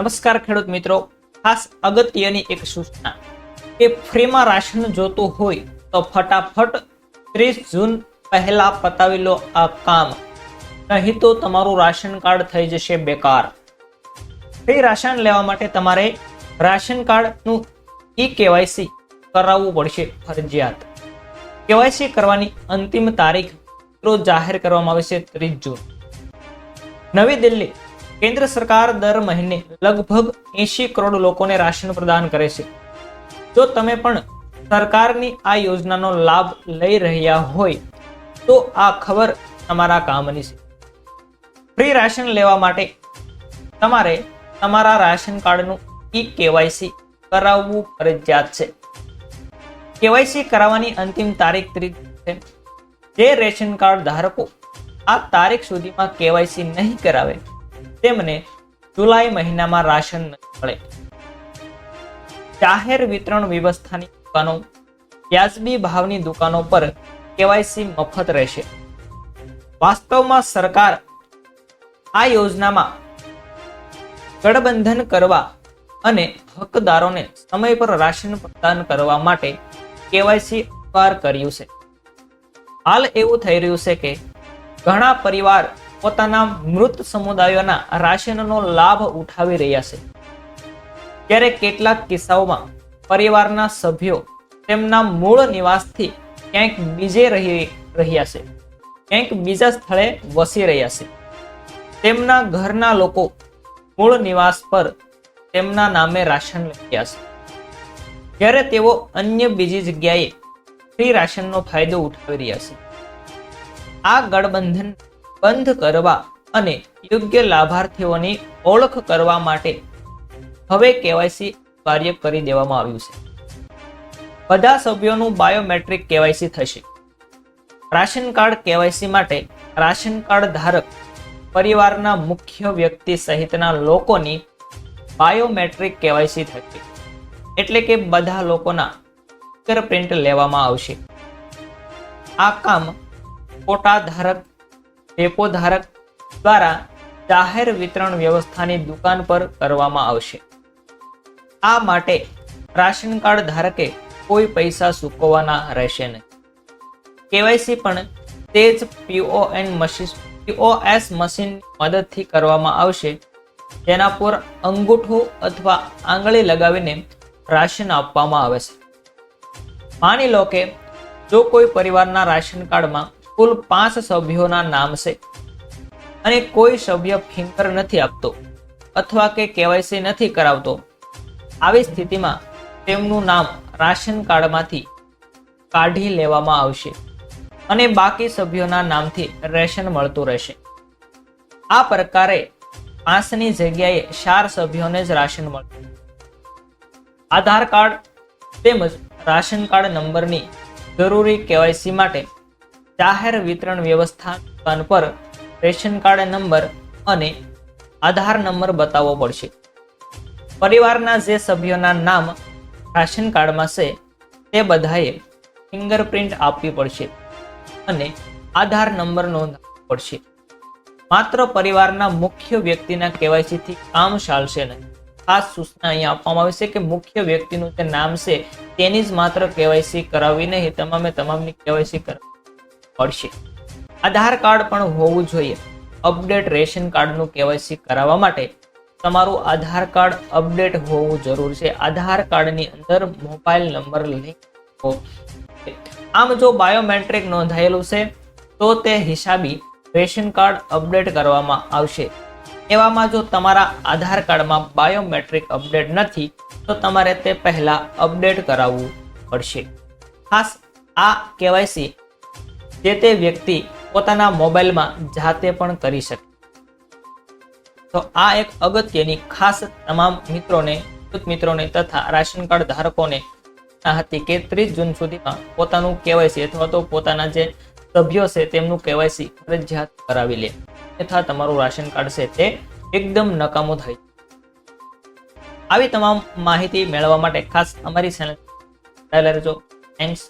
નમસ્કાર ખેડૂત મિત્રો. ખાસ અગત્યની એક સૂચના કે ફ્રીમાં રાશન જોતું હોય તો ફટાફટ ત્રીસ જૂન પહેલા પતાવી લો આ કામ. નહીં તો તમારું રાશન કાર્ડ થઈ જશે બેકાર. ફ્રી રાશન લેવા માટે તમારે રાશન કાર્ડનું ઈ કેવાયસી કરાવવું પડશે ફરજિયાત. કેવાયસી કરવાની અંતિમ તારીખ જાહેર કરવામાં આવે છે ત્રીસ જૂન. નવી દિલ્હી કેન્દ્ર સરકાર દર મહિને લગભગ એંશી કરોડ લોકોને રાશન પ્રદાન કરે છે. જો તમે પણ સરકારની આ યોજનાનો લાભ લઈ રહ્યા હોય, તો આ ખબર તમારા કામની છે. ફ્રી રાશન લેવા માટે તમારે તમારા રાશન કાર્ડનું ઈ કેવાયસી કરાવવું ફરજિયાત છે. કેવાયસી કરાવવાની અંતિમ તારીખ ત્રીસ છે. જે રેશન કાર્ડ ધારકો આ તારીખ સુધીમાં કેવાયસી નહીં કરાવે તેમને જુલાઈ મહિનામાં રાશન મળે. જાહેર વિતરણ વ્યવસ્થાની દુકાનો, વ્યાજબી ભાવની દુકાનો પર કેવાયસી મફત રહેશે. વાસ્તવમાં સરકાર આ યોજનામાં ગઠબંધન કરવા અને હકદારોને સમય પર રાશન પ્રદાન કરવા માટે કેવાયસી અનિવાર્ય કર્યું છે. હાલ એવું થઈ રહ્યું છે કે ઘણા પરિવાર પોતાના મૃત સમુદાયોના રાશનનો લાભ ઉઠાવી રહ્યા છે. ત્યારે કેટલાક કિસ્સાઓમાં પરિવારના સભ્યો તેમના મૂળ નિવાસથી ક્યાંક બીજે રહી રહ્યા છે. ક્યાંક બીજા સ્થળે વસી રહ્યા છે. તેમના ઘરના લોકો મૂળ નિવાસ પર તેમના નામે રાશન લખ્યા છે. જ્યારે તેઓ અન્ય બીજી જગ્યાએ ફ્રી રાશનનો ફાયદો ઉઠાવી રહ્યા છે. આ ગઠબંધન બંધ કરવા અને યોગ્ય લાભાર્થીઓની ઓળખ કરવા માટે હવે કેવાયસી કાર્ય કરી દેવામાં આવ્યું છે. બધા સભ્યોનું બાયોમેટ્રિક કેવાયસી થશે. રાશન કાર્ડ કેવાયસી માટે રાશન કાર્ડ ધારક પરિવારના મુખ્ય વ્યક્તિ સહિતના લોકોની બાયોમેટ્રિક કેવાયસી થશે. એટલે કે બધા લોકોના ફિંગરપ્રિન્ટ લેવામાં આવશે. આ કામ કોટા ધારક ડેપો ધારક દ્વારા જાહેર વિતરણ વ્યવસ્થાની દુકાન પર કરવામાં આવશે. આ માટે રાશન કાર્ડ ધારકે કોઈ પૈસા ચૂકવવાના રહેશે નહીં. કેવાયસી પણ તે જ પીઓએન મશીન પીઓએસ મશીનની મદદથી કરવામાં આવશે, જેના પર અંગૂઠો અથવા આંગળી લગાવીને રાશન આપવામાં આવે છે. માની લો કે જો કોઈ પરિવારના રાશન કાર્ડમાં કુલ પાંચ સભ્યોના નામ છે. અને કોઈ સભ્ય ફિંગર નથી આપતો અથવા કે કેવાયસી નથી કરાવતો. આવી સ્થિતિમાં તેમનું નામ રાશન કાર્ડમાંથી કાઢી લેવામાં આવશે અને બાકી સભ્યોના નામથી રેશન મળતું રહેશે. આ પ્રકારે પાંચની જગ્યાએ ચાર સભ્યોને જ રાશન મળશે આધાર કાર્ડ તેમજ રાશન કાર્ડ નંબરની જરૂરી કેવાયસી માટે જાહેર વિતરણ વ્યવસ્થા દુકાન પર રેશન કાર્ડ નંબર અને આધાર નંબર બતાવવો પડશે. પરિવારના જે સભ્યોના નામ રાશન કાર્ડમાં છે, તે બધાએ ફિંગરપ્રિન્ટ આપવી પડશે અને આધાર નંબર નોંધવો પડશે. માત્ર પરિવારના મુખ્ય વ્યક્તિના કેવાયસીથી કામ ચાલશે નહીં. ખાસ સૂચના અહીંયા આપવામાં આવી છે કે મુખ્ય વ્યક્તિનું જે નામ છે, તેની જ માત્ર કેવાયસી કરાવી નહીં તમામે તમામની કેવાયસી કરાવવી પડશે. આધાર કાર્ડ પણ હોવું જોઈએ. અપડેટ રેશન કાર્ડનું કેવાયસી કરાવવા માટે તમારું આધાર કાર્ડ અપડેટ હોવું જરૂર છે. આધાર કાર્ડની અંદર મોબાઈલ નંબર લિંક આમ જો બાયોમેટ્રિક નોંધાયેલું છે, તો તે હિસાબી રેશન કાર્ડ અપડેટ કરવામાં આવશે. એવામાં જો તમારા આધાર કાર્ડમાં બાયોમેટ્રિક અપડેટ નથી, તો તમારે તે પહેલાં અપડેટ કરાવવું પડશે. ખાસ આ કેવાયસી જે તે વ્યક્તિ પોતાના મોબાઈલમાં જાતે પણ કરી શકે. તો આ એક અગત્યની ખાસ તમામ મિત્રોને મિત્રોને તથા રાશન કાર્ડ ધારકોને હતી કે ત્રીસ જૂન સુધીમાં પોતાનું કેવાયસી અથવા તો પોતાના જે સભ્યો છે તેમનું કેવાયસી ફરજિયાત કરાવી લે તથા તમારું રાશન કાર્ડ છે તે એકદમ નકામું થાય. આવી તમામ માહિતી મેળવવા માટે ખાસ અમારી ચેનલ રહેજો થેન્ક્સ